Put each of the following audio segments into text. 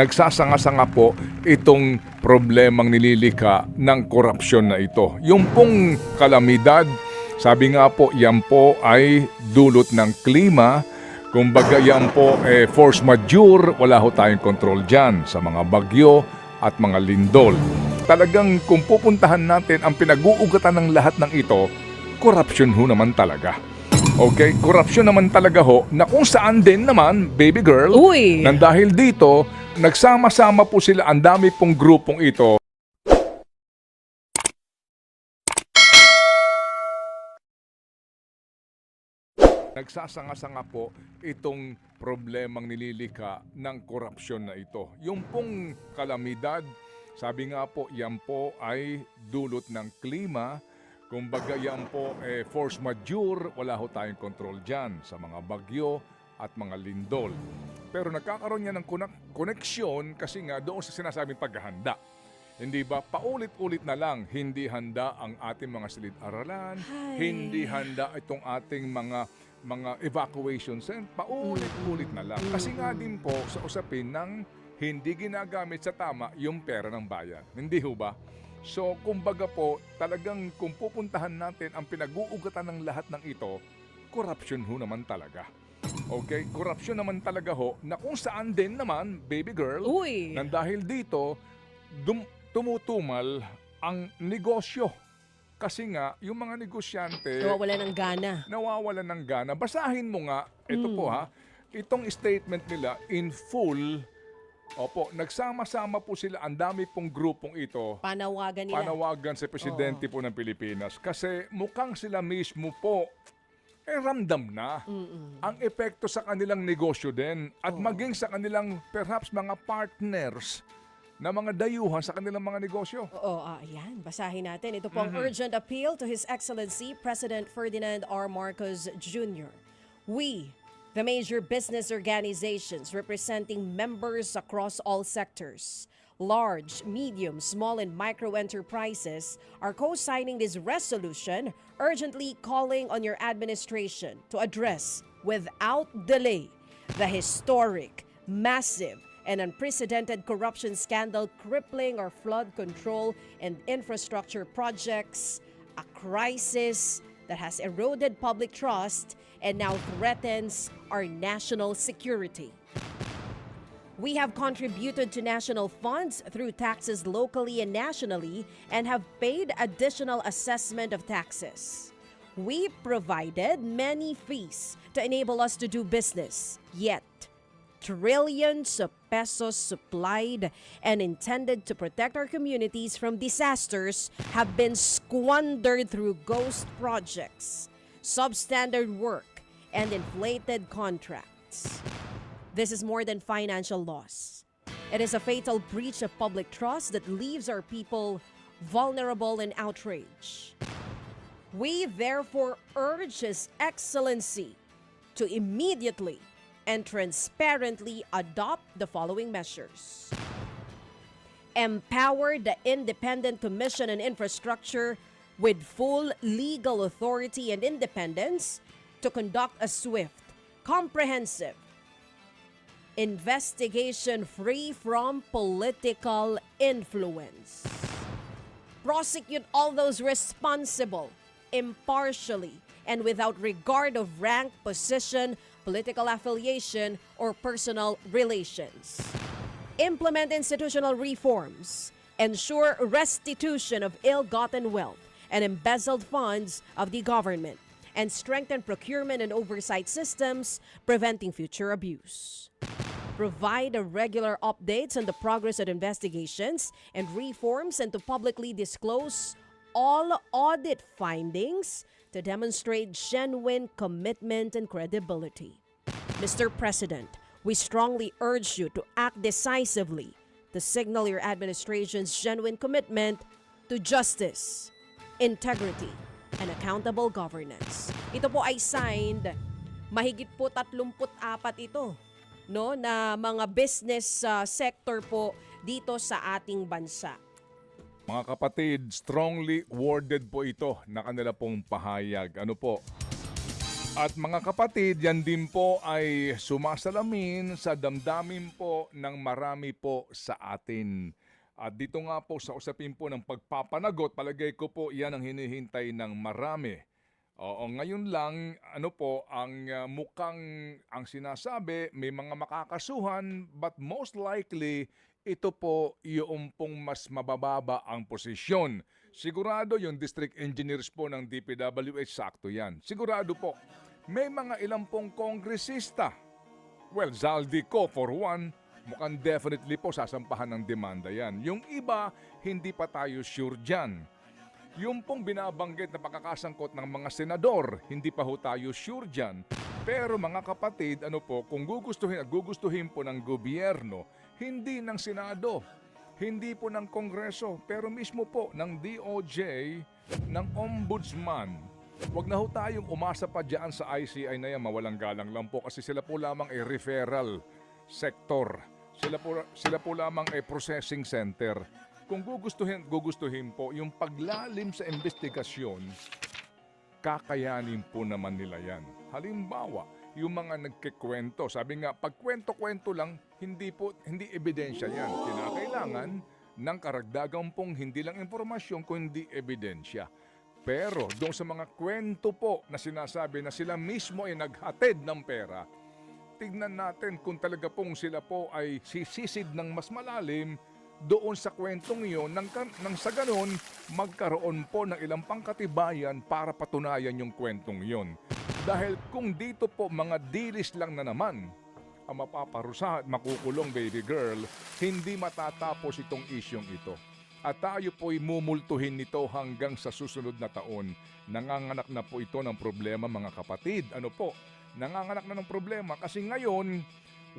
Nagsasanga-sanga po itong problemang nililika ng korupsyon na ito. Yung pong kalamidad, sabi nga po, yan po ay dulot ng klima. Kumbaga yan po eh, force majeure, wala ho tayong control dyan sa mga bagyo at mga lindol. Talagang kung pupuntahan natin ang pinag-uugatan ng lahat ng ito, korupsyon ho naman talaga. Okay, korupsyon naman talaga ho na kung saan din naman, baby girl, Uy! nang dahil dito, nagsama-sama po sila, ang dami pong grupong ito. Nagsasanga-sanga po itong problemang nililika ng korupsyon na ito. Yung pong kalamidad, sabi nga po, yan po ay dulot ng klima. Kumbaga yan po eh, force majeure, wala ho tayong control dyan sa mga bagyo at mga lindol. Pero nagkakaroon niya ng konek- koneksyon kasi nga doon sa sinasabing paghahanda. Hindi ba paulit-ulit na lang hindi handa ang ating mga silid-aralan, hindi handa itong ating mga mga evacuation center, paulit-ulit na lang. Kasi nga din po sa usapin ng hindi ginagamit sa tama yung pera ng bayan. Hindi ho ba? So, kumbaga po, talagang kung pupuntahan natin ang pinag-uugatan ng lahat ng ito, corruption ho naman talaga. Okay? Corruption naman talaga ho na kung saan din naman, baby girl, Uy! nang dahil dito, dum- tumutumal ang negosyo. Kasi nga, yung mga negosyante, Nawawala ng gana. nawawalan ng gana. Basahin mo nga, ito po ha, itong statement nila in full, opo, nagsama-sama po sila, ang dami pong grupong ito, Panawagan nila. panawagan sa presidente po ng Pilipinas. Kasi mukhang sila mismo po, eh ramdam na ang epekto sa kanilang negosyo din at maging sa kanilang perhaps mga partners na mga dayuhan sa kanilang mga negosyo. Oo, ah, ayan. Basahin natin. Ito po ang urgent appeal to His Excellency President Ferdinand R. Marcos Jr. We, the major business organizations representing members across all sectors, large, medium, small, and micro enterprises, are co signing this resolution, urgently calling on your administration to address without delay the historic, massive, and unprecedented corruption scandal crippling our flood control and infrastructure projects, a crisis that has eroded public trust and now threatens our national security. We have contributed to national funds through taxes locally and nationally and have paid additional assessment of taxes. We provided many fees to enable us to do business, yet trillions of pesos supplied and intended to protect our communities from disasters have been squandered through ghost projects, substandard work, and inflated contracts. This is more than financial loss. It is a fatal breach of public trust that leaves our people vulnerable and outraged. We therefore urge His Excellency to immediately and transparently adopt the following measures. Empower the Independent Commission on Infrastructure with full legal authority and independence to conduct a swift, comprehensive, investigation free from political influence. Prosecute all those responsible, impartially, and without regard of rank, position, political affiliation, or personal relations. Implement institutional reforms. Ensure restitution of ill gotten wealth and embezzled funds of the government. And strengthen procurement and oversight systems, preventing future abuse provide regular updates on the progress of investigations and reforms and to publicly disclose all audit findings to demonstrate genuine commitment and credibility. Mr. President, we strongly urge you to act decisively to signal your administration's genuine commitment to justice, integrity, and accountable governance. Ito po ay signed, mahigit po 34 ito no na mga business uh, sector po dito sa ating bansa. Mga kapatid, strongly worded po ito na kanila pong pahayag. Ano po? At mga kapatid, yan din po ay sumasalamin sa damdamin po ng marami po sa atin. At dito nga po sa usapin po ng pagpapanagot, palagay ko po yan ang hinihintay ng marami. Oo, ngayon lang, ano po, ang uh, mukhang ang sinasabi, may mga makakasuhan, but most likely, ito po yung pong mas mabababa ang posisyon. Sigurado yung district engineers po ng DPWH, sakto yan. Sigurado po, may mga ilang pong kongresista. Well, Zaldico for one, mukhang definitely po sasampahan ng demanda yan. Yung iba, hindi pa tayo sure dyan. Yung pong binabanggit na pagkakasangkot ng mga senador, hindi pa ho tayo sure dyan. Pero mga kapatid, ano po, kung gugustuhin at gugustuhin po ng gobyerno, hindi ng Senado, hindi po ng Kongreso, pero mismo po ng DOJ, ng Ombudsman. Huwag na ho tayong umasa pa dyan sa ICI na yan, mawalang galang lang po kasi sila po lamang ay referral sector. Sila po, sila po lamang ay processing center. Kung gugustuhin, gugustuhin po yung paglalim sa investigasyon, kakayanin po naman nila yan. Halimbawa, yung mga nagkikwento, sabi nga, pag kwento-kwento lang, hindi po, hindi ebidensya yan. Kinakailangan ng karagdagang pong hindi lang impormasyon, kundi ebidensya. Pero doon sa mga kwento po na sinasabi na sila mismo ay naghatid ng pera, tignan natin kung talaga pong sila po ay sisisid ng mas malalim doon sa kwentong iyon nang, nang sa ganon magkaroon po ng ilang pangkatibayan para patunayan yung kwentong iyon. Dahil kung dito po mga dilis lang na naman ang mapaparusa at makukulong baby girl, hindi matatapos itong isyong ito. At tayo po'y mumultuhin nito hanggang sa susunod na taon. Nanganganak na po ito ng problema mga kapatid. Ano po? Nanganganak na ng problema kasi ngayon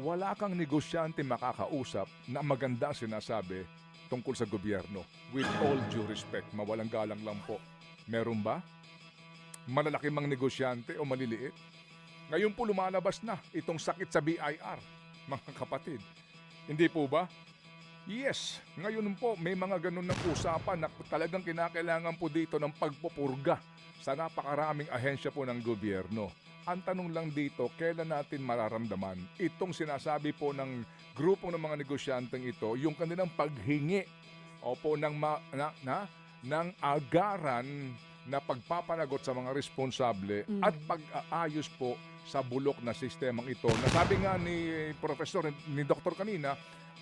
wala kang negosyante makakausap na maganda sinasabi tungkol sa gobyerno. With all due respect, mawalang galang lang po. Meron ba? Malalaki mang negosyante o maliliit? Ngayon po lumalabas na itong sakit sa BIR, mga kapatid. Hindi po ba? Yes, ngayon po may mga ganun ng usapan na talagang kinakailangan po dito ng pagpupurga sa napakaraming ahensya po ng gobyerno. Ang tanong lang dito, kailan natin mararamdaman itong sinasabi po ng grupo ng mga negosyanteng ito, yung kanilang paghingi opo ng ma, na, na ng agaran na pagpapanagot sa mga responsable at pag-aayos po sa bulok na sistemang ito. Nasabi nga ni Professor, ni Doktor kanina,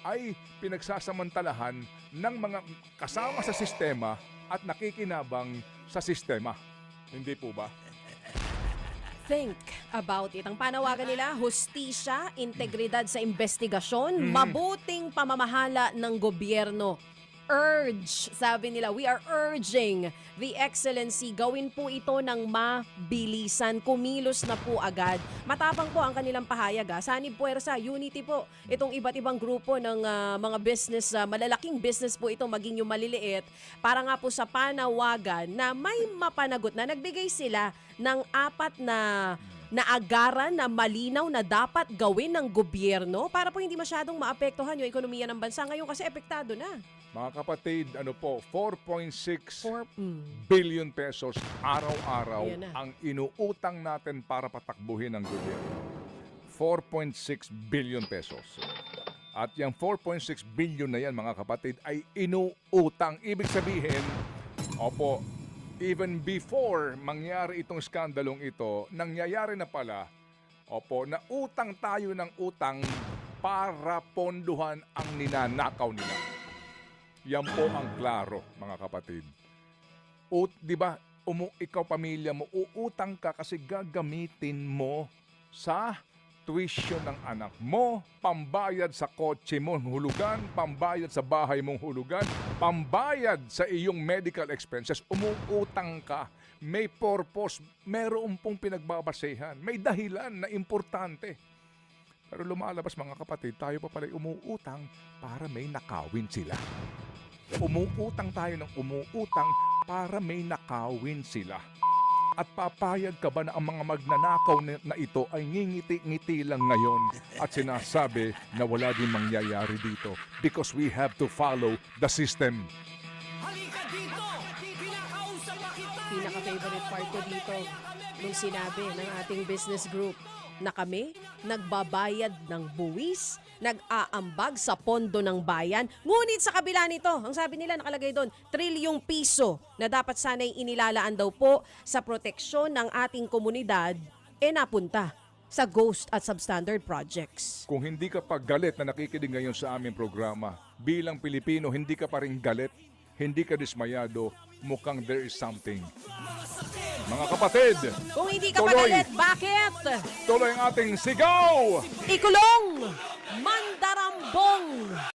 ay pinagsasamantalahan ng mga kasama sa sistema at nakikinabang sa sistema. Hindi po ba? Think about it. Ang panawagan nila, hustisya, integridad sa investigasyon, mabuting pamamahala ng gobyerno. Urge, sabi nila, we are urging the excellency, gawin po ito ng mabilisan, kumilos na po agad. Matapang po ang kanilang pahayag. Ha. Sanib Puwersa, Unity po, itong iba't ibang grupo ng ah, mga business, ah, malalaking business po ito, maging yung maliliit, para nga po sa panawagan na may mapanagot na nagbigay sila ng apat na na agaran na malinaw na dapat gawin ng gobyerno para po hindi masyadong maapektuhan yung ekonomiya ng bansa ngayon kasi epektado na. Mga kapatid, ano po, 4.6 For, mm, billion pesos araw-araw Ayan na. ang inuutang natin para patakbuhin ng gobyerno. 4.6 billion pesos. At yung 4.6 billion na yan mga kapatid ay inuutang. Ibig sabihin, opo, even before mangyari itong skandalong ito, nangyayari na pala, opo, na utang tayo ng utang para ponduhan ang ninanakaw nila. Yan po ang klaro, mga kapatid. Ut, 'di ba? Umu ikaw pamilya mo, uutang ka kasi gagamitin mo sa tuition ng anak mo, pambayad sa kotse mo hulugan, pambayad sa bahay mong hulugan, pambayad sa iyong medical expenses, umuutang ka. May purpose, meron pong pinagbabasehan, may dahilan na importante. Pero lumalabas mga kapatid, tayo pa pala umuutang para may nakawin sila. Umuutang tayo ng umuutang para may nakawin sila. At papayag ka ba na ang mga magnanakaw na, ito ay ngingiti-ngiti lang ngayon at sinasabi na wala din mangyayari dito because we have to follow the system. Halika dito! Pinakausap na kita! pinaka favorite part ko dito nung sinabi ng ating business group na kami nagbabayad ng buwis, nag-aambag sa pondo ng bayan. Ngunit sa kabila nito, ang sabi nila nakalagay doon, trilyong piso na dapat sana'y inilalaan daw po sa proteksyon ng ating komunidad, eh napunta sa ghost at substandard projects. Kung hindi ka pa galit na nakikinig ngayon sa aming programa, bilang Pilipino, hindi ka pa rin galit, hindi ka dismayado, mukhang there is something. Mga kapatid, Kung hindi ka Tuloy. pagalit, bakit? tuloy ang ating sigaw! Ikulong! Mandarambong!